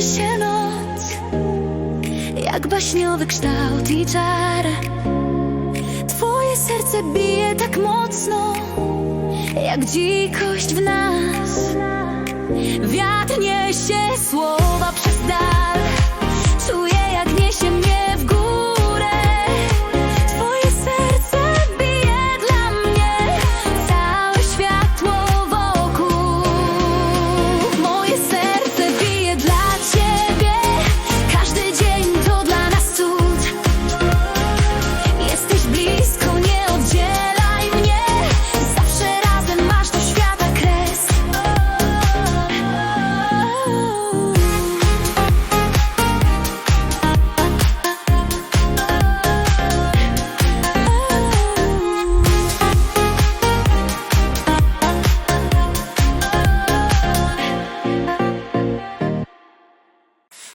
kończy się noc. Jak baśniowy kształt i czar. Twoje serce bije tak mocno Jak dzikość w nas. Wiatr niesie słowa przez dach